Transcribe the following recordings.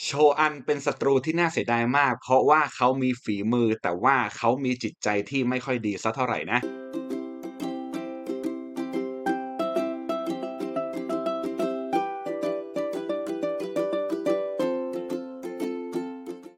โชอันเป็นศัตรูที่น่าเสียดายมาก เพราะว่าเขามีฝีมือแต่ว่าเขามีจิตใจที่ไม่ค่อยดีสักเท่าไหร่นะ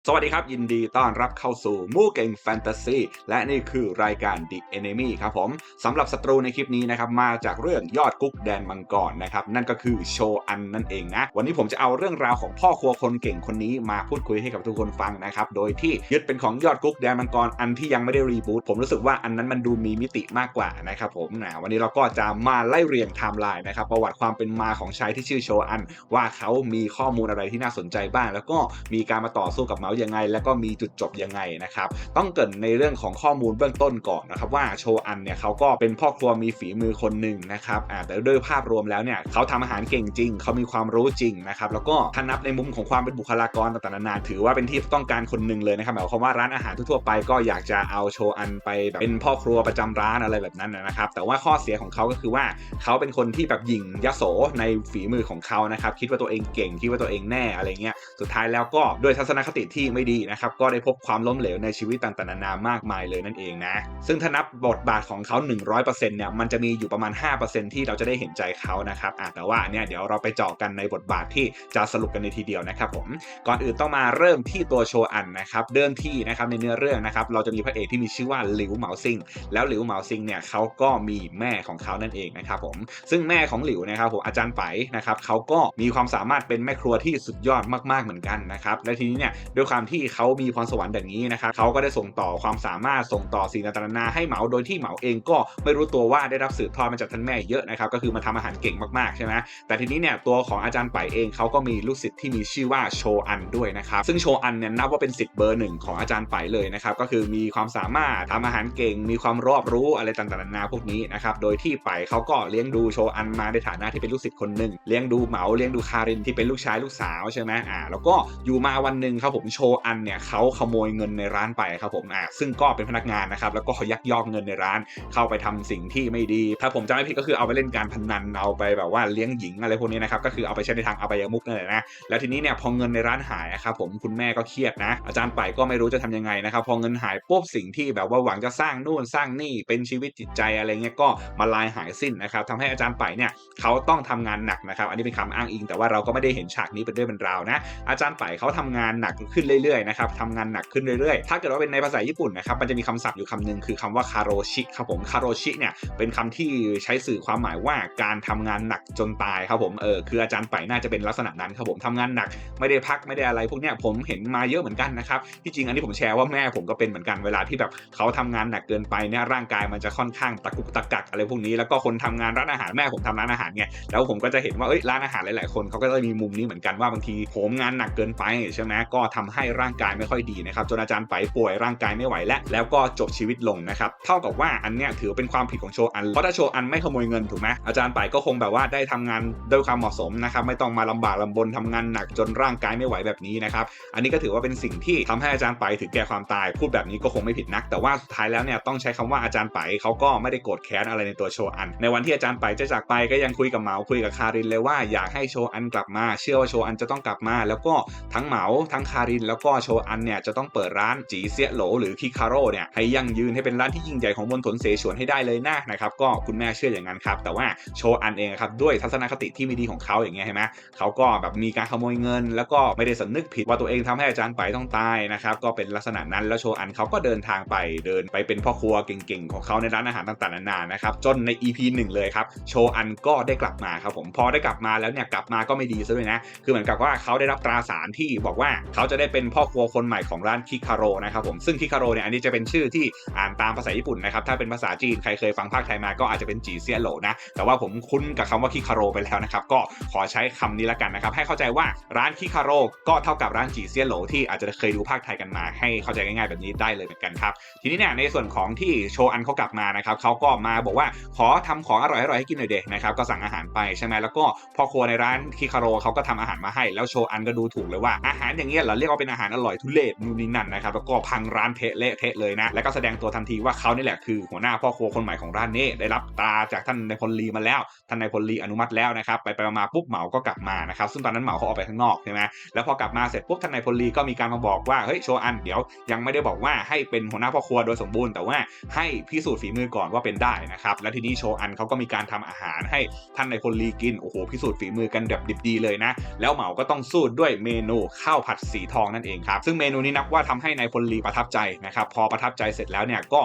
สวัสดีครับ ยินดีต้อนรับเข้าสู่มู่เก่งแฟนตาซีและนี่คือรายการ The Enemy ครับผมสำหรับศัตรูในคลิปนี้นะครับ มาจากเรื่องยอดกุ๊กแดนมังกรนะครับ นั่นก็คือโชอันนั่นเองนะ วันนี้ผมจะเอาเรื่องราวของพ่อครัวคนเก่งคนนี้มาพูดคุยให้กับทุกคนฟังนะครับ โดยที่ยึดเป็นของยอดกุ๊กแดนมังกรอันที่ยังไม่ได้รีบูตผมรู้สึกว่าอันนั้นมันดูมีมิติมากกว่านะครับผมนะวันนี้เราก็จะมาไล่เรียงไทม์ไลน์นะครับประวัติความเป็นมาของชายที่ชื่อโชอัน ว่าเขามีข้อมูลอะไรที่น่าสนใจบ้าง แล้วก็มีการมาต่อสู้กับเมายังไง แล้วก็มีจุดจบยังไงนะครับ ต้องเกินในเรื่องของข้อมูลเบื้องต้นก่อนนะครับว่าโชอันเนี่ยเขาก็เป็นพ่อครัวมีฝีมือคนหนึ่งนะครับแต่โดยภาพรวมแล้วเนี่ยเขาทำอาหารเก่งจริง เขามีความรู้จริงนะครับ แล้วก็ถ้านับในมุมของความเป็นบุคลากรต่างๆนานาถือว่าเป็นที่ต้องการคนหนึ่งเลยนะครับหมายความว่าร้านอาหารทั่วไปก็อยากจะเอาโชอันไปแบบเป็นพ่อครัวประจำร้านอะไรแบบนั้นนะครับ แต่ว่าข้อเสียของเขาก็คือว่าเขาเป็นคนที่แบบหยิ่งยโสในฝีมือของเขานะครับ คิดว่าตัวเองเก่ง คิดว่าตัวเองแน่อะไรเงี้ย สุดท้ายแล้วก็ด้วยทัศนคติที่ไม่ดีนะครับก็ได้พบความล้มเหลวในชีวิตต่างๆนานามากมายเลยนั่นเองนะซึ่งถ้านับบทบาทของเขา 100%เนี่ยมันจะมีอยู่ประมาณ 5%ที่เราจะได้เห็นใจเขานะครับอะแต่ว่าเนี่ยเดี๋ยวเราไปเจาะกันในบทบาทที่จะสรุปกันในทีเดียวนะครับผมก่อนอื่นต้องมาเริ่มที่ตัวโชอันนะครับเดิมที่นะครับในเนื้อเรื่องนะครับเราจะมีพระเอกที่มีชื่อว่าหลิวเหมาซิงแล้วหลิวเหมาซิงเนี่ยเขาก็มีแม่ของเขานั่นเองนะครับผมซึ่งแม่ของหลิวนะครับผมอาจารย์ไปนะครับเขาก็มีความสามารถเป็นแม่ครัวที่สุดยอดมากๆเหมือนกันนะครับและทีนี้เนี่ยด้วยความที่เขามีพรสวรรค์แบบนี้นะครับเขาก็ได้ส่งต่อความสามารถส่งต่อสิ่งต่างๆนานาให้เหมาโดยที่เหมาเองก็ไม่รู้ตัวว่าได้รับสืบทอดมาจากท่านแม่เยอะนะครับก็คือมาทำอาหารเก่งมากๆใช่ไหมแต่ทีนี้เนี่ยตัวของอาจารย์ไปเองเขาก็มีลูกศิษย์ที่มีชื่อว่าโชอันด้วยนะครับซึ่งโชอันเนี่ยนับว่าเป็นศิษย์เบอร์หนึ่งของอาจารย์ไปเลยนะครับก็คือมีความสามารถทำอาหารเก่ง มีความรอบรู้อะไรต่างๆนานาพวกนี้นะครับโดยที่ไปเขาก็เลี้ยงดูโชอันมาในฐานะที่เป็นลูกศิษย์คนหนึ่งเลี้ยงดูเหมาเลี้ยงดูคารินที่เป็นลูกชายลูกสาวใช่ไหมอ่าแล้วก็อยู่มาวันหนึ่งครับผมโชอันเนี่ยเขาขโมยเงินในร้านไปครับผมอ่าซึ่งก็เป็นพนักงานนะครับแล้วก็ยักยอกเงินในร้านเข้าไปทำสิ่งที่ไม่ดี ถ้าผมจำไม่ผิดก็คือเอาไปเล่นการพนันเอาไปแบบว่าเลี้ยงหญิงอะไรพวกนี้นะครับก็คือเอาไปใช้ในทางอบายมุกนั่นแหละนะแล้วทีนี้เนี่ยพอเงินในร้านหายครับผมคุณแม่ก็เครียดนะ อาจารย์ไปก็ไม่รู้จะทำยังไงนะครับพอเงินหายปุ๊บสิ่งที่แบบว่าหวังจะสร้างนู่นสร้างนี่เป็นชีวิตจิตใจอะไรเงี้ยก็มาลายหายสิ้นนะครับทำให้อาจารย์ไปเนี่ยเขาต้องทำงานหนักนะครับอันนี้เป็นคำอ้างอิง แต่ว่าเราก็ไม่ได้เห็นฉากนี้เป็นเรื่องเป็นราวนะอาจารย์ไปเขาทำงานหนักขึ้นเรื่อยๆนะครับทำงานหนักขึ้นเรื่อยๆ ถ้าเกิดว่าเป็นในภาษาญี่ปุ่นนะครับมันจะมีคำศัพท์อยู่คำหนึงคือคำว่าคาโรชิครับผมคาโรชิเนี่ยเป็นคำที่ใช้สื่อความหมายว่าการทำงานหนักจนตายครับผมเออคืออาจารย์ไปน่าจะเป็นลักษณะนั้นครับผมทำงานหนักไม่ได้พักไม่ได้อะไร พวกเนี้ยผมเห็นมาเยอะเหมือนกันนะครับที่จริงอันนี้ผมแชร์ว่าแม่ผมก็เป็นเหมือนกันเวลาที่แบบเขาทำงานหนักเกินไปเนี่ยร่างกายมันจะค่อนข้างตะกุกตะกักอะไรพวกนี้แล้วก็คนทำงานร้านอาหารแม่ผมทำร้านอาหารไงแล้วผมก็จะเห็นว่าเอ้ยร้านอาหารหลาย ๆ คนเขาก็จะมีมุมนี้เหมือนกันว่าบางทีผมงานหนักเกินไปใช่ไหมก็ทำให้ร่างกายไม่ค่อยดีนะครับจนอาจารย์ไปป่วยร่างกายไม่ไหวแล้วแล้วก็จบชีวิตลงนะครับเท่ากับว่าอันเนี้ยถือเป็นความผิดของโชอันเพราะถ้าโชอันไม่ขโมยเงินถูกไหมอาจารย์ไปก็คงแบบว่าได้ทำงานด้วยความเหมาะสมนะครับไม่ต้องมาลำบากลำบนทำงานหนักจนร่างกายไม่ไหวแบบนี้นะครับอันนี้ก็ถือว่าเป็นสิ่งที่ทำให้อาจารย์ไปถึงแก่ความตายพูดแบบนี้ก็คงไม่ผิดนัก แต่ว่าสุดท้ายแล้วเนี่ยต้องใช้คำว่าอาจารย์ไปเขาก็ไม่ได้โกรธแค้นอะไรในตัวโชอัน ในวันที่อาจารย์ไปจะจากไปก็ยังคุยกับเหมาคุยกับคารินเลยว่าอยากให้โชอันกลับมา เชื่อว่าโชอันจะต้องกลับมา แล้วก็ทั้งเหมาทั้งคารินแล้วก็โชอันเนี่ยจะต้องเปิดร้านจีเซียโหลหรือคิคาโร่เนี่ยให้ยั่งยืนให้เป็นร้านที่ยิ่งใหญ่ของมณฑลเสฉวนให้ได้เลยนะนะครับก็คุณแม่เชื่ออย่างนั้นครับแต่ว่าโชอันเองครับด้วยทัศนคติที่ไม่ดีของเขาอย่างเงี้ยใช่ไหมเขาก็แบบมีการขโมยเงิน แล้วก็ไม่ได้สำนึกผิดว่าตัวเองทำให้อาจารย์ไปต้องตายนะครับก็เป็นลักษณะนั้นแล้วโชอันเขาก็เดินทางไปเดินไปเป็นพ่อครัวเก่งๆ ของเขาในร้านอาหารต่างๆนานานะครับจนใน EP 1 เลยครับโชอันก็ได้กลับมาครับผมพอได้กลับมาแล้วเนี่ยกลับมาก็ไม่ดีซะด้วยนะคือเหมือนกับว่าเขาได้รับตราสารที่บอกว่าเขาจะได้เป็นพ่อครัวคนใหม่ของร้านคิคาโรนะครับผมซึ่งคิคาโรเนี่ยอันนี้จะเป็นชื่อที่อ่านตามภาษาญี่ปุ่นนะครับถ้าเป็นภาษาจีนใครเคยฟังภาคไทยมาก็อาจจะเป็นจีเซียโหลนะแต่ว่าผมคุ้นกับคำว่าคิคาโรไปแล้วนะครับก็ขอใช้คำนี้ละกันนะครับให้เข้าใจว่าร้านคิคาโรก็เท่ากับร้านจีเซียโหลที่อาจจะเคยดูภาคไทยกันมาให้เข้าใจง่ายๆแบบนี้ได้เลยเหมือนกันครับทีนี้เนี่ยในส่วนของที่โชอันเขากลับมานะครับเขาก็มาบอกว่าขอทำของอร่อยๆให้กินหน่อยเด็กนะครับก็สั่งอาหารไปใช่ไหมแล้วก็พ่อครัวในร้านคิคาโรเขาก็ทำอาหารมาให้แล้วโชอันก็ดูถูกเลยว่าอาหารอย่างเงี้ยเหราเรียกว่าเเป็นอาหารอร่อยทุเรศนู่นนี่นั่นนะครับแล้วก็พังร้านเทะเละเทะเลยนะแล้วก็แสดงตัวทันทีว่าเขานี่แหละคือหัวหน้าพ่อครัวคนใหม่ของร้านนี้ได้รับตาจากท่านนายพลลีมาแล้วท่านนายพลลีอนุมัติแล้วนะครับไปไปมาปุ๊บเหมาก็กลับมานะครับซึ่งตอนนั้นเหมาเขาออกไปข้างนอกใช่ไหมแล้วพอกลับมาเสร็จปุ๊บท่านนายพลลีก็มีการมาบอกว่าเฮ้ยโชอันเดี๋ยวยังไม่ได้บอกว่าให้เป็นหัวหน้าพ่อครัวโดยสมบูรณ์แต่ว่าให้พิสูจน์ฝีมือก่อนว่าเป็นได้นะครับแล้วทีนี้โชอันเขาก็มีการทำอาหารให้ท่านนายพลลีกินโอ้โหพิสูจน์ฝีมือกันแบบดิบดีเลยนะแล้วเหมาก็ต้องสู้ด้วยเมนูข้าวผัดสีทองนั่นเองครับ ซึ่งเมนูนี้นับว่าทำให้นายพลลีประทับใจนะครับพอประทับใจเสร็จแล้วเนี่ยก็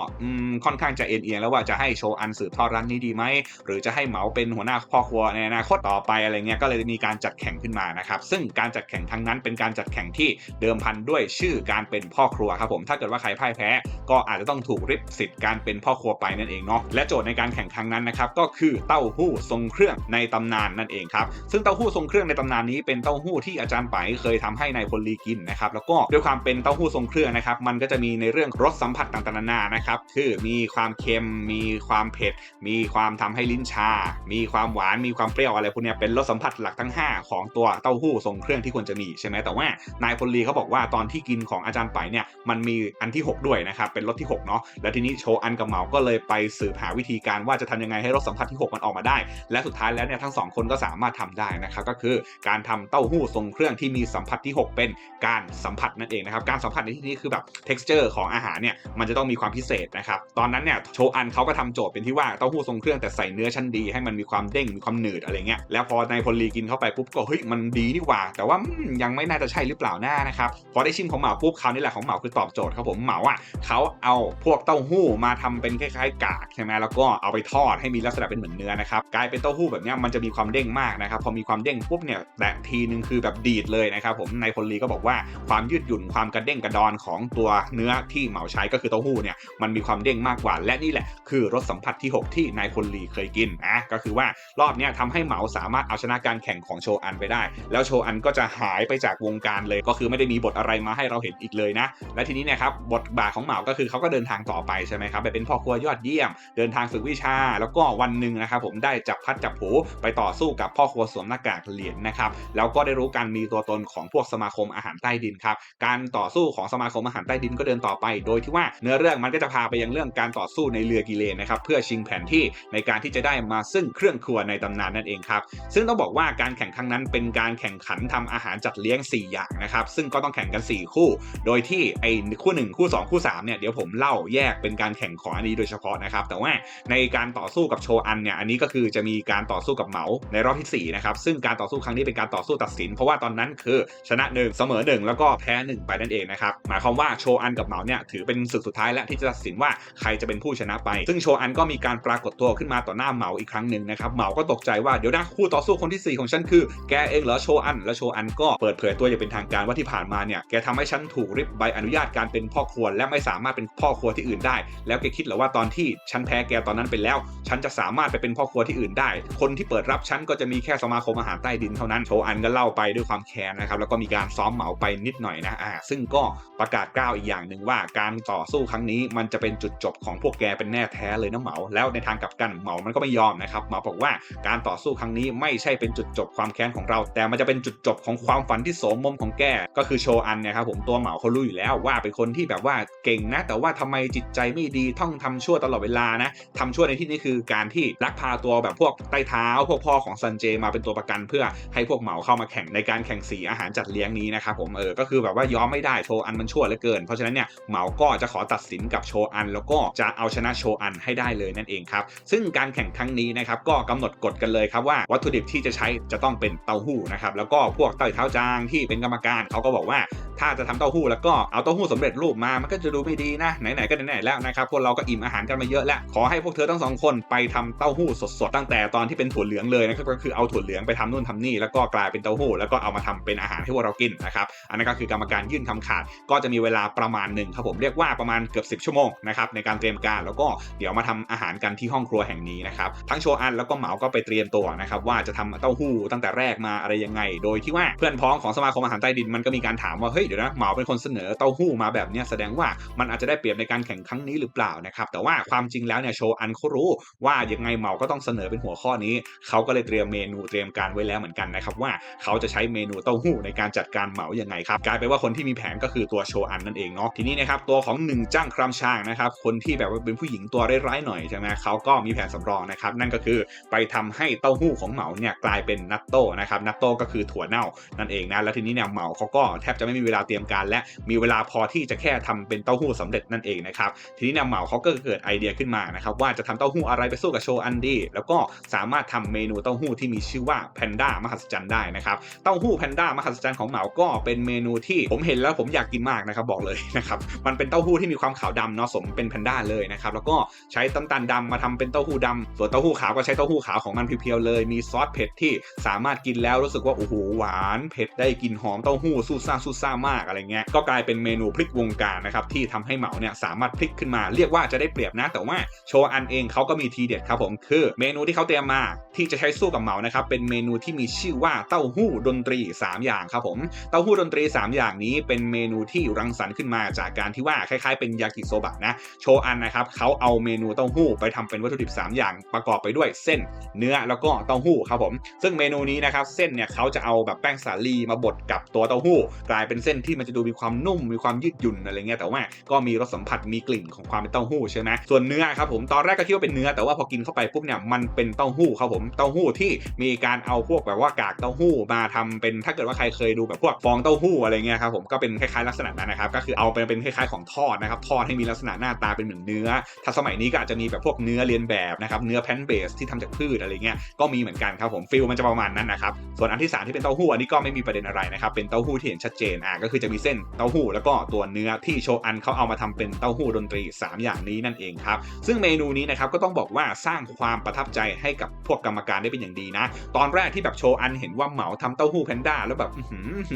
ค่อนข้างจะเอ็นเอียงแล้วว่าจะให้โชอันสืบทอดร้านนี้ดีไหมหรือจะให้เหมาเป็นหัวหน้าพ่อครัวในอนาคตต่อไปอะไรเงี้ยก็เลยมีการจัดแข่งขึ้นมานะครับซึ่งการจัดแข่งครั้งนั้นเป็นการจัดแข่งที่เดิมพันด้วยชื่อการเป็นพ่อครัวครับผมถ้าเกิดว่าใครพ่ายแพ้ ก็อาจจะต้องถูกริบสิทธิ์การเป็นพ่อครัวไปนั่นเองเนาะและโจทย์ในการแข่งครั้งนั้นนะครับก็คือเต้าหู้ทรงเครื่องในตำนานนั่นเองครับซึ่งเต้าหู้ทรงเครื่องในตำนานนี้เป็นเต้าหู้ที่อาจารย์ไปเคยทำให้นายพลลีกินนะครับแล้วก็ด้วยความเป็นเต้าหู้ทรงเครื่องนะครับมันก็จะมีในเรื่องรสสัมผัสต่างๆนานานะครับคือมีความเค็ม มีความเผ็ด มีความทำให้ลิ้นชา มีความหวานมีความเปรี้ยวอะไรพวกนี้เป็นรสสัมผัสหลักทั้ง 5 ของตัวเต้าหู้ทรงเครื่องที่ควรจะมีใช่ไหมแต่ว่านายพลลีเขาบอกว่าตอนที่กินของอาจารย์ไปเนี่ยมันมีอันที่ 6 ด้วยนะครับเป็นรสที่6เนาะแล้วทีนี้โชอันกับเหมาก็เลยไปสืบหาวิธีการว่าจะทำยังไงให้รสสัมผัสที่ 6 มันออกมาได้ และสุดท้ายแล้วเนี่ยทั้งสองคนก็สามารถทำได้นะครับก็คือการทำเต้าหู้ทรงเครื่องที่มีสัมผัสที่ 6 เป็นการสัมผัสนั่นเองนะครับการสัมผัสในที่นี้คือแบบ texture ของอาหารเนี่ยมันจะต้องมีความพิเศษนะครับตอนนั้นเนี่ยโชอันเขาก็ทำโจทย์เป็นที่ว่าเต้าหู้ทรงเครื่องแต่ใส่เนื้อชั้นดีให้มันมีความเด้งมีความหนืดอะไรเงี้ยแล้วพอนายพลลีกินเข้าไปปุ๊บก็เฮ้ยมันดีนี่หว่า แต่ว่ายังไม่น่าจะใช่หรือเปล่าหน้านะครับพอได้ชิมของเหมาปุ๊บคราวนี้แหละของเหมาคือตอบโจทย์ครับผมเหมาอะเขาเอาพวกเต้าหู้มาทำเป็นคล้ายๆ กากใช่ไหมแล้วก็เอาไปทอดให้มีลักษณะเป็นเหมือนเนื้อนะครับกลายเป็นเต้าหู้แบบนี้มันจะมีความเด้งมากนะครับพอมีความเด้งปุ๊บเนี่ยแตะทีนึงคือแบบดีดเลยนะครับผมนายพลลีก็บอกว่าความยืดหยุ่นความกระเด้งกระดอนของตัวเนื้อที่เหมาใช้ก็คือเต้าหู้เนี่ยมันมีความเด้งมากกว่า และนี่แหละคือรสสัมผัสที่ 6 ที่นายพลลีเคยกินนะก็คือว่ารอบนี้ทำให้เหมาสามารถเอาชนะการแข่งของโชอันไปได้ แล้วโชอันก็จะหายไปจากวงการเลย ก็คือไม่ได้มีบทอะไรมาให้เราเห็นอีกเลยนะ และทีนี้นะครับบทบาทของเหมาก็คือเขาก็เดินทางต่อไปใช่ไหมครับไปเป็นพ่อครัวยอดเยี่ยม เดินทางฝึกวิชา แล้วก็วันหนึ่งนะครับผมได้จับพัดจับผูไปต่อสู้กับพ่อครัวสวมหน้ากากเหรียญนะครับแล้วก็ได้รู้การมีตัวตนของพวกสมาคมอาหารใต้ดินครับการต่อสู้ของสมาคมอาหารใต้ดินก็เดินต่อไป โดยที่ว่าเนื้อเรื่องมันก็จะพาไปยังเรื่องการต่อสู้ในเรือกิเลนนะครับเพื่อชิงแผนที่ในการที่จะได้มาซึ่งเครื่องครัวในตำนานนั่นเองครับซึ่งต้องบอกว่าการแข่งครั้งนั้นเป็นการแข่งขันทำอาหารจัดเลี้ยง 4 อย่างนะครับซึ่งก็ต้องแข่งกัน 4 คู่ โดยที่ไอ้คู่ 1 คู่ 2 คู่ 3เนี่ยเดี๋ยวผมเล่าแยกเป็นการแข่งของอันนี้โดยเฉพาะนะครับแต่ว่าในการต่อสู้กับโชอันเนี่ยอันนี้ก็คือจะมีการต่อสู้กับเหมาในรอบที่4นะครับซึ่งการต่อสู้ครั้งนี้เป็นการต่อสู้ตัดสิน เพราะว่าตอนนั้นคือชนะ1เสมอ1แล้วก็แพ้1ไปนั่นเองนะครับหมายความว่าโชอันกับเหมาเนี่ยถือเป็นศึกสุดท้ายและที่จะตัดสินว่าใครจะเป็นผู้ชนะไป ซึ่งโชอันก็มีการปรากฏตัวขึ้นมาต่อหน้าเหมาอีกครั้งหนึ่งนะครับเหมาก็ตกใจว่าเดี๋ยวนะคู่ต่อสู้คนที่สี่ของฉันคือแกเองเหรอโชอันแล้วโชอันก็เปิดเผยตัวอย่างเป็นทางการว่าที่ผ่านมาเนี่ยแกทำให้ฉันถูกริบใบอนุญาตการเป็นพ่อครัวและไม่สามารถเป็นพ่อครัวที่อื่นได้ แล้วแกคิดเหรอว่าตอนที่ฉันแพ้แกตอนนั้นไปแล้ว ฉันจะสามารถไปเป็นพ่อครัวที่อื่นได้ คนที่เปิดรับฉันก็จะมีแค่สมาคมอาหารใต้ดินเท่านั้นโชอันก็เล่าไปด้วยความแค้นนะครับแล้วก็มีการซ้อมเหมาไปนิดหน่อยนะอ่าซึ่งก็ประกาศกล้าวอีกอย่างหนึ่งว่าการต่อสู้ครั้งนี้มันจะเป็นจุดจบของพวกแกเป็นแน่แท้เลยนะเหมา แล้วในทางกลับกันเหมามันก็ไม่ยอมนะครับเหมาบอกว่าการต่อสู้ครั้งนี้ไม่ใช่เป็นจุดจบความแค้นของเรา แต่มันจะเป็นจุดจบของความฝันที่โสมมมของแกก็คือโชอันเนี่ยครับผมตัวเหมาเขารู้อยู่แล้วว่าเป็นคนที่แบบว่าเก่งนะ แต่ว่าทำไมจิตใจไม่ดีท่องทำชั่วตลอดเวลานะทำชั่วในที่นี้คือการที่ลักพาตัวแบบพวกใต้เท้าพวกพ่อของซันเจมาเป็นตัวประกัน เพื่อให้พวกเหมาเข้ามาแข่งในการแข่งสีอาหารจัดเลี้ยงนี้นะครับผมเออก็คือแบบว่ายอมไม่ได้โชอันมันชั่วเหลือเกิน เพราะฉะนั้นเนี่ยเหมาก็จะขอตัดสินกับโชอัน แล้วก็จะเอาชนะโชอันให้ได้เลยนั่นเองครับซึ่งการแข่งครั้งนี้นะครับก็กำหนดกฎกันเลยครับว่าวัตถุดิบที่จะใช้จะต้องเป็นเต้าหู้นะครับแล้วก็พวกเต้าเท้าจางที่เป็นกรรมการเขาก็บอกว่าถ้าจะทำเต้าหู้แล้วก็เอาเต้าหู้สำเร็จรูปมามันก็จะดูไม่ดีนะไหนๆก็ไหนๆแล้วนะครับพวกเราก็อิ่มอาหารกันมาเยอะแล้วขอให้พวกเธอทั้งสองคนไปทำเต้าหู้สดๆตั้งแต่ตอนที่เป็นถั่วเหลืองเลยนะครับก็คือเอาถั่วเหลืองไปทำนู่นทำนี่แล้วก็กลายเป็นเต้าหู้แล้วก็เอามาทำเป็นอาหารให้พวกเรากินนะครับอันนั้นก็คือกรรมการยื่นคำขาด ก็จะมีเวลาประมาณหนึ่งครับผมเรียกว่าประมาณเกือบ 10 ชั่วโมงนะครับในการเตรียมการแล้วก็เดี๋ยวมาทำอาหารกันที่ห้องครัวแห่งนี้นะครับทั้งโชอันแล้วก็เหมาก็ไปเตรียมตัวนะครับว่าจะทำเต้าหู้ตั้งแต่แรกมาอะไรยังไง โดยที่ว่าเพื่อนพ้องของสมาคมอาหารใต้ดินมันก็มีการถามว่าเฮ้ยเดี๋ยวนะเหมาเป็นคนเสนอเต้าหู้มาแบบนี้แสดงว่ามันอาจจะได้เปรียบในการแข่งครั้งนี้หรือเปล่านะครับแต่ว่าความจริงแล้วเนี่ยโชอันเขารู้ว่ายังไงเหมาก็ต้องเสนอเป็นหัวข้อนี้เขาก็เลยเตรียมเมนูเตรียมการไว้แล้วเหมือนกันนะครับว่าเขาจะใช้เมนูเต้าหู้ในการจัดการเหมายังไงครับกลายเป็นว่าคนที่มีแผนก็คือตัวโชอันนั่นเองเนาะทีนี้นะครับตัวของหนึ่งจ้างครัมช่างนะครับคนที่แบบว่าเป็นผู้หญิงตัวร้ายๆหน่อยใช่ไหมเขาก็มีแผนสำรองนะครับนั่นก็คือไปทำให้เต้าหู้ของเหมาเนี่ยกลายเป็นนัตโต้นะครับนัตโต้ก็คือถั่วเน่านั่นเองนะแล้วทีนี้เนี่ยเหมาเขาก็แทบจะไม่มีเวลาเตรียมการ และมีเวลาพอที่จะแค่ทำเป็นเต้าหู้สำเร็จนั่นเองนะครับทีนี้เนี่ยเหมาเขาก็เกิดไอเดียขึ้นมานะครับว่าจะทำเต้าหู้อะไรไปสู้กับโชอันดีแล้วก็สามารถทำเมนูเต้าหู้ที่มีชื่อว่าแพนด้ามหัศจรรย์ได้นะครับเต้าหู้แพนด้ามหัศจรรย์ของเหมาก็เป็นเมนูที่ผมเห็นแล้วผมอยากกินมากนะครับบอกเลยนะครับมันเป็นเต้าหู้ที่มีความขาวดำเนาะสมเป็นแพนด้าเลยนะครับแล้วก็ใช้น้ำตาลดำมาทำเป็นเต้าหู้ดำส่วนเต้าหู้ขาวก็ใช้เต้าหู้ขาวของมันเพียวๆเลย มีซอสเผ็ดที่สามารถกินแล้วรู้สึกว่าโอ้โหหวานเผ็ดได้กลิ่นหอมเต้าหู้สู้ซ่าสู้ซ่ามากอะไรเงี้ยก็กลายเป็นเมนูพลิกวงการนะครับที่ทำให้เหมาเนี่ยสามารถพลิกขึ้นมาเรียกว่าจะได้เปรียบนะ แต่ว่าโชอันเองเขาก็มีทีเด็ดครับผมคือ เมนูที่เขาเตรียมมาที่จะใช้สู้กับเหมานะครับเป็นเมนูที่มีชื่อว่าเต้าหู้ดนตรี 3 อย่างครับผมเต้าหู้ดนตรี3 อย่างนี้เป็นเมนูที่รังสรรค์ขึ้นมาจากการที่ว่าคล้ายๆเป็นยากิโซบะนะ โชอันนะครับเขาเอาเมนูเต้าหู้ไปทำเป็นวัตถุดิบ 3 อย่างประกอบไปด้วยเส้นเนื้อแล้วก็เต้าหู้ครับผม ซึ่งเมนูนี้นะครับเส้นเนี่ยเขาจะเอาแบบแป้งสาลีมาบดกับตัวเต้าหู้ กลายเป็นเส้นที่มันจะดูมีความนุ่มมีความยืดหยุ่นอะไรเงี้ยแต่ว่าก็มีรสสัมผัสมีกลิ่นของความเป็นเต้าหู้ใช่ไหมส่วนเนื้อครับผมตอนแรกก็คิดว่าเป็นเนื้อแต่ว่าพอกินเข้าไปปุ๊บเนี่ยมันเป็นเต้าหู้ครับผมเต้าหู้ที่มีการเอาพวกแบบว่ากากเต้าหู้มาทำเป็นถ้าเกิดว่าใครเคยดูแบบพวกฟองเต้าหู้อะไรเงี้ยครับผมก็เป็นคล้ายๆลักษณะนั้นนะครับก็คือเอาไปเป็นคล้ายๆของทอดนะครับทอดให้มีลักษณะหน้าตาเป็นเหมือนเนื้อ ถ้าสมัยนี้ก็อาจจะมีแบบพวกเนื้อเลียนแบบนะครับเนื้อแพนเบสที่ทำจากพืชอะไรเงี้ยก็มีเหมือนกันครับผมฟิลมันจะประมาณนั้นนะครับส่วนอันที่สามที่เป็นเต้าหู้อันนี้ก็ไม่มีประเด็นอะไรนะครับเป็นเต้าหู้ที่เห็นชัดเจนอะก็คือจะมีเส้นเต้าหู้แล้วก็ตัวเนื้อที่โชอันเขาเอามาทำเป็นเต้าหู้ดนตรี 3 อย่างนี้นั่นเองครับซึ่งเมนูนี้นะครับก็ต้องบอกว่าสร้างความประทับใจให้กับพวกกรรมการได้เป็นอย่างดีนะ ตอนแรกที่แบบโชอันเห็นว่าเหมาทำเต้าหู้แพนด้าแล้วแบบ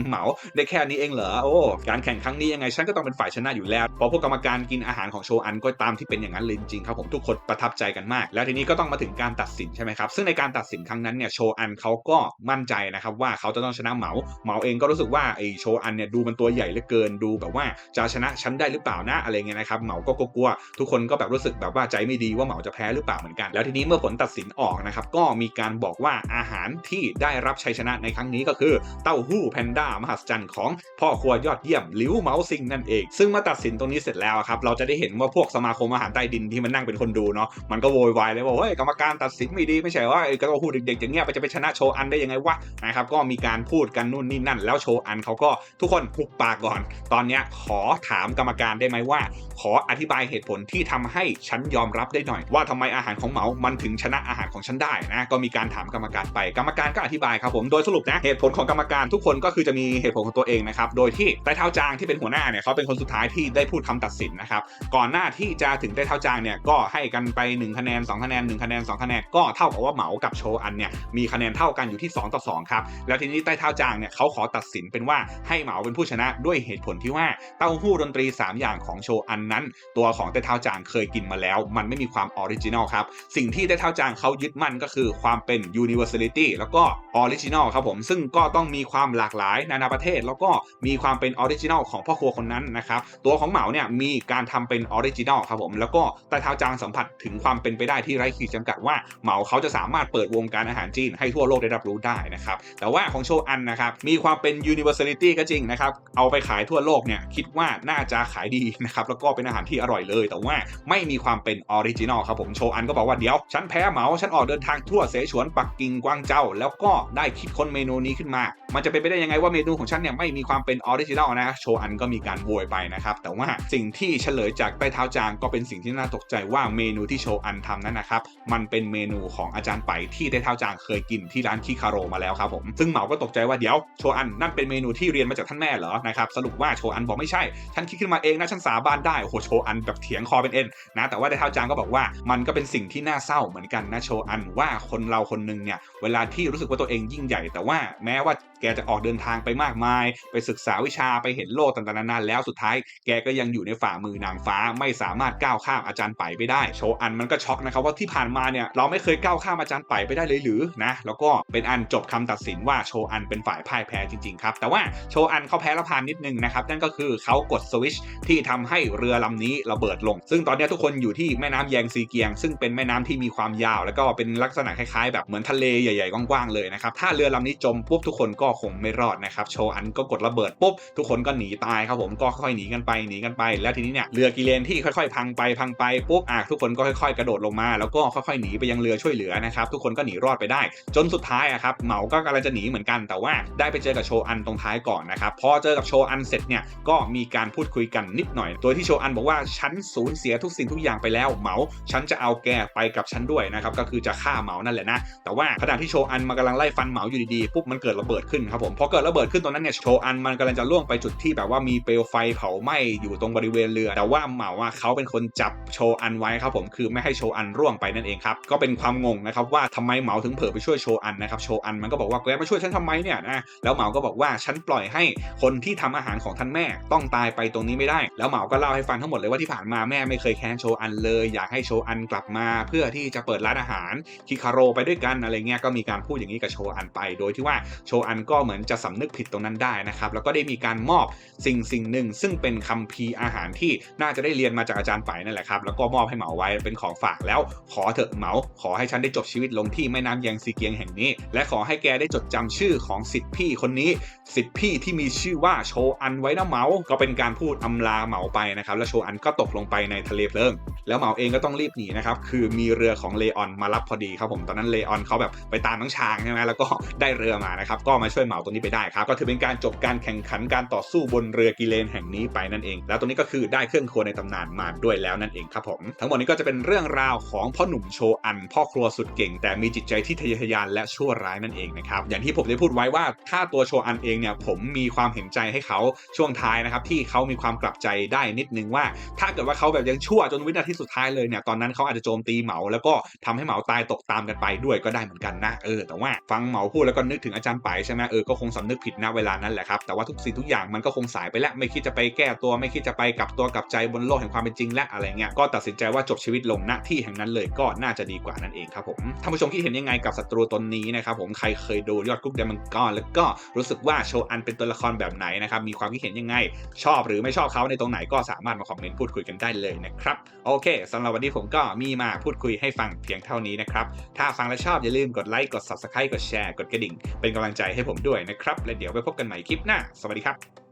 เหมาได้แค่นี้เองเหรอโอ้การแข่งครั้งนี้ยังไงฉันก็ต้องเป็นฝ่ายชนะอยู่แล้วพราะพวกกรรมการกินอาหารของโชอันก็ตามที่เป็นอย่างนั้นเลยจริงครับผมทุกคนประทับใจกันมาก แล้วทีนี้ก็ต้องมาถึงการตัดสินใช่ไหมครับซึ่งในการตัดสินครั้งนั้นเนี่ยโชอันเขาก็มั่นใจนะครับว่าเขาจะต้องชนะเหมาเหมาเองก็รู้สึกว่าไอโชอันเนี่ยดูมันตัวใหญ่เหลือเกินดูแบบว่าจะชนะฉันได้หรือเปล่านะอะไรเงี้ยนะครับเหมาก็กลัวทุกคนก็แบบรู้สึกแบบว่าใจไม่ดีว่าเหมาจะแพ้หรือเปล่าเหมือนกัน แล้วทีนี้เมื่อผลตัดสินออกนะครับก็มีการบอกว่าอาหารที่ได้รับชัยชนะในครั้งนี้ก็คือเต้าหู้แพนด้ามหัศจรรย์ของพ่อครัวยอดเยี่ยมลิวเมาซิงนั่นเอง ซึ่งเมื่อตัดสินตรงนี้เสร็จแล้วครับ เราจะได้เห็นว่าพวกสมาคมอาหารใต้ดินที่มันนั่งเป็นคนดูเนาะมันก็โวยวายเลยว่าเฮ้ยกรรมการตัดสินไม่ดีไม่ใช่ว่าไอ้เต้าหู้เด็กๆอย่างเงี้ยไปจะไปชนะโชอันได้ยังไงวะนะครับก็มีการพูดกันนู่นนี่นั่น แล้วโชอันเขาก็ทุกคนหุบปากก่อน ตอนเนี้ยขอถามกรรมการได้ไหมว่า ขออธิบายเหตุผลที่ทำให้ฉันยอมรับได้หน่อย ว่าทำไมอาหารของเหมามันถึงชนะอาหารของฉันได้นะก็มีการถามกรรมการไปกรรมการก็อธิบายครับผมโดยสรุปนะเหตุผลของกรรมการทุกคนก็คือจะมีเหตุผลของตัวเองนะครับ โดยที่ไต้เท้าจางที่เป็นหัวหน้าเนี่ยเขาเป็นคนสุดท้ายที่ได้พูดคำตัดสินนะครับ ก่อนหน้าที่จะถึงไต้เท้าจางเนี่ยก็ให้กันไป 1 คะแนน 2 คะแนน 1 คะแนน 2 คะแนน ก็เท่ากับว่าเหมากับโชอันเนี่ยมีคะแนนเท่ากันอยู่ที่ 2 ต่อ 2 ครับ แล้วทีนี้ใต้เท้าจางเนี่ยเขาขอตัดสินเป็นว่าให้เหมาเป็นผู้ชนะด้วยเหตุผลที่ว่าเต้าหู้ดนตรี 3 อย่างของโชอันนั้น ตัวของใต้เท้าจางเคยกินมาแล้ว มันไม่มีความออริจินอลครับสิ่งที่ใต้เท้าจางเขายึดมั่นก็คือความเป็น universality แล้วก็ออริจินอลครับผมซึ่งก็ต้องมีความหลากหลายนานาประเทศแล้วก็มีความเป็นออริจินอลของพ่อครัวคนนั้นนะครับตัวของเหมาเนี่ยมีการทำเป็นออริจินอลครับผมแล้วก็ใต้เท้าจางสัมผัสถึงความเป็นไปได้ที่ไร้ขีดจำกัดว่าเหมาเขาจะสามารถเปิดวงการอาหารจีนให้ทั่วโลกได้รับรู้ได้นะครับแต่ว่าของโชอันนะครับมีความเป็น universality ก็จริงนะครับเอาไปขายทั่วโลกเนี่ยคิดว่าน่าจะขายดีนะครับแล้วก็เป็นอาหารที่อร่อยเลย แต่ว่าไม่มีความเป็นออริจินอลครับผมโชอันก็บอกว่าเดี๋ยว ฉันแพ้เหมาฉันออกเดินทางทั่วเสฉวนปักกิ่งกวางเจ้า แล้วก็ได้คิดค้นเมนูนี้ขึ้นมา มันจะเป็นไปได้ยังไงว่าเมนูของฉันเนี่ยไม่มีความเป็นออริจินอลนะโชอันก็มีการโวยไปนะครับ แต่ว่าสิ่งที่เฉลยจากใต้เท้าจางก็เป็นสิ่งที่น่าตกใจว่าเมนูที่โชอันทำนั้นนะครับ มันเป็นเมนูของอาจารย์ไปที่ใต้เท้าจางเคยกินที่ร้านคิคาโรมาแล้วครับผมซึ่งเหมาก็ตกใจว่าเดี๋ยวโชอันนั่นเป็นเมนูที่เรียนมาจากท่านแม่เหรอนะครับสรุปว่าโชอันบอกไม่ใช่ฉันคิดขึ้นมาเองนะฉันสาบานได้โอ้โหโชอันแบบเถียงคอเป็นเอ็นนะแต่ว่าได้เท้าจางก็บอกว่ามันก็เป็นสิ่งที่น่าเศร้าเหมือนกันนะโชอันว่าคนเราคนหนึงเนี่ยเวลาที่รู้สึกว่าตัวเองยิ่งใหญ่ แต่ว่าแม้ว่า แกจะออกเดินทางไปมากมาย ไปศึกษาวิชาไปเห็นโลกต่างๆนานาแล้วสุดท้าย แกก็ยังอยู่ในฝ่ามือนางฟ้าไม่สามารถก้าวข้ามอาจารย์ไปไปได้ โชอันมันก็ช็อกนะครับว่าที่ผ่านมาเนี่ยเราไม่เคยก้าวข้ามอาจารย์ไปไปได้เลยหรือนะแล้วก็เป็นอันจบคำตัดสินว่าโชอันเป็นฝ่ายพ่ายแพ้จริงๆครับแต่ว่าโชอันเขาแพ้และพานนิดนึงนะครับนั่นก็คือเขากดสวิชที่ทำให้เรือลำนี้ระเบิดลง ซึ่งตอนนี้ทุกคนอยู่ที่แม่น้ำแยงซีเกียง ซึ่งเป็นแม่น้ำที่มีความยาว แล้วก็เป็นลักษณะคล้ายๆ แบบเหมือนทะเลใหญ่ๆกว้างๆเลยนะครับถ้าเรือลำนี้จมปุ๊บทุกคนก็คงไม่รอดนะครับโชอันก็กดระเบิดปุ๊บทุกคนก็หนีตายครับผมก็ค่อยๆหนีกันไปหนีกันไป แล้วทีนี้เนี่ยเรือกิเลนที่ค่อยๆ พังไปพังไปปุ๊บอะทุกคนก็ค่อย ๆ กระโดดลงมา แล้วก็ค่อยๆหนีไปยังเรือช่วยเหลือนะครับทุกคนก็หนีรอดไปได้ จนสุดท้ายอะครับเหมาก็กำลังจะหนีเหมือนกันแต่ว่าได้ไปเจอกับโชอันตรงท้ายก่อนนะครับพอเจอกับโชอันเสร็จเนี่ยก็มีการพูดคุยกันนิดหน่อยโดยที่โชอันบอกว่าฉันสูญเสียทุกสิ่งทุกอย่างไปแล้วเหมาฉันจะเอาแกไปกับฉันด้วยนะครับก็คือจะฆ่าเหมานั่นแหละนะแต่ว่าขณะที่โชอันมันกำลังไล่ฟันเหมาอยู่ดีๆปุ๊บมันเกิดระเบิดขึ้นครับผมพอเกิดระเบิดขึ้นตรงนั้นเนี่ยโชอันมันกำลังจะล่วงไปจุดที่แบบว่ามีเปลวไฟเผาไหม้อยู่ตรงบริเวณเรือ แต่ว่าเหมาว่าเขาเป็นคนจับโชอันไว้ครับผมคือไม่ให้โชอันร่วงไปนั่นเองครับก็เป็นความงงนะครับว่าทำไมเหมาถึงเผลอไปช่วยโชอันนะครับโชอันมันก็บอกว่าแกมาช่วยฉันทำไมเนี่ยนะแล้วเหมาก็บอกว่าฉันปล่อยให้คนที่ทำอาหารของท่านแม่ต้องตายไปตรงนี้ไม่ได้ แล้วเหมาก็เล่าให้ฟังทั้งหมดเลยว่าที่ผ่านมาแม่ไม่เคยแค้นโชอันเลยอยากให้โชอันกลับมาเพื่อที่จะเปิดร้านอาหารคิคาโรไปด้วยกันอะไรเงี้ยก็มีการพูดอย่างนี้กับโชอันไป โดยที่ว่าโชอันก็เหมือนจะสำนึกผิดตรงนั้นได้นะครับ แล้วก็ได้มีการมอบสิ่งสิ่งหนึ่ง ซึ่งเป็นคัมภีร์อาหารที่น่าจะได้เรียนมาจากอาจารย์ไปนั่นแหละครับ แล้วก็มอบให้เหมาไว้เป็นของฝากแล้ว ขอเถอะเหมา ขอให้ฉันได้จบชีวิตลงที่แม่น้ำแยงซีเกียงแห่งนี้ และขอให้แกได้จดจำชื่อของสิทธิพี่คนนี้ สิทธิพี่ที่มีชื่อว่าโชอันไว้นะเหมา ก็เป็นการพูดอำลาเหมาไปนะครับ แล้วโชอันก็ตกลงไปในทะเลเพลิง แล้วเหมาเองก็ต้องรีบหนีนะครับ คือมีเรือของเลออนมารับพอดีครับผม ตอนนั้นเลออนเขาแบบไปตามน้องช้างใช่ไหมแล้วก็ได้เรือมานะครับ ก็มาช่วยเหมาตัวนี้ไปได้ครับก็ถือเป็นการจบการแข่งขันการต่อสู้บนเรือกิเลนแห่งนี้ไปนั่นเอง แล้วตัวนี้ก็คือได้เครื่องครัวในตำนานมาด้วยแล้วนั่นเองครับผมทั้งหมดนี้ก็จะเป็นเรื่องราวของพ่อหนุ่มโชอัน พ่อครัวสุดเก่ง แต่มีจิตใจที่ทะเยอทะยานและชั่วร้ายนั่นเองนะครับอย่างที่ผมได้พูดไว้ว่าถ้าตัวโชอันเองเนี่ยผมมีความเห็นใจให้เขาช่วงท้ายนะครับที่เขามีความกลับใจได้นิดนึงว่า ถ้าเกิดว่าเขาแบบยังชั่วจนวินาทีสุดท้ายเลยเนี่ยตอนนั้นเขาอาจจะโจมตีเหมา แล้วก็ทำให้เหมาตายตกตามกันไปด้วยก็ได้เหมือนกันนะเออแต่ว่าฟังเหมาพูดแล้วก็นึกถึงอาจารย์ไปใช่ไหมเออก็คงสำนึกผิดณเวลานั้นแหละครับแต่ว่าทุกสิ่งทุกอย่างมันก็คงสายไปแล้วไม่คิดจะไปแก้ตัวไม่คิดจะไปกลับตัวกลับใจบนโลกแห่งความเป็นจริงและอะไรเงี้ยก็ตัดสินใจว่าจบชีวิตลงณที่แห่งนั้นเลยก็น่าจะดีกว่านั่นเองครับผมท่านผู้ชมคิดเห็นยังไงกับศัตรูตนนี้นะครับผมใครเคยดูยอดกุ๊กเดมังกรแล้วก็รู้สึกว่าโชอันเป็นตัวละครแบบไหนนะครับมีความคิดเห็นยังไง ชอบหรือไม่ชอบเขาในตรงไหนก็สามารถมาคอมเมนต์พูดคุยกันได้เลยนะครับโอเคสำหรับวันนี้ผมก็มีมาพูดคุยให้ฟังเพียงเท่านี้นะครับถ้าฟังและชอบอย่าลืมกดไลค์กด subscribe กดแชร์กดกระดิ่งเป็นกำลังใจให้ผมด้วยนะครับ และเดี๋ยวไปพบกันใหม่คลิปหน้า สวัสดีครับ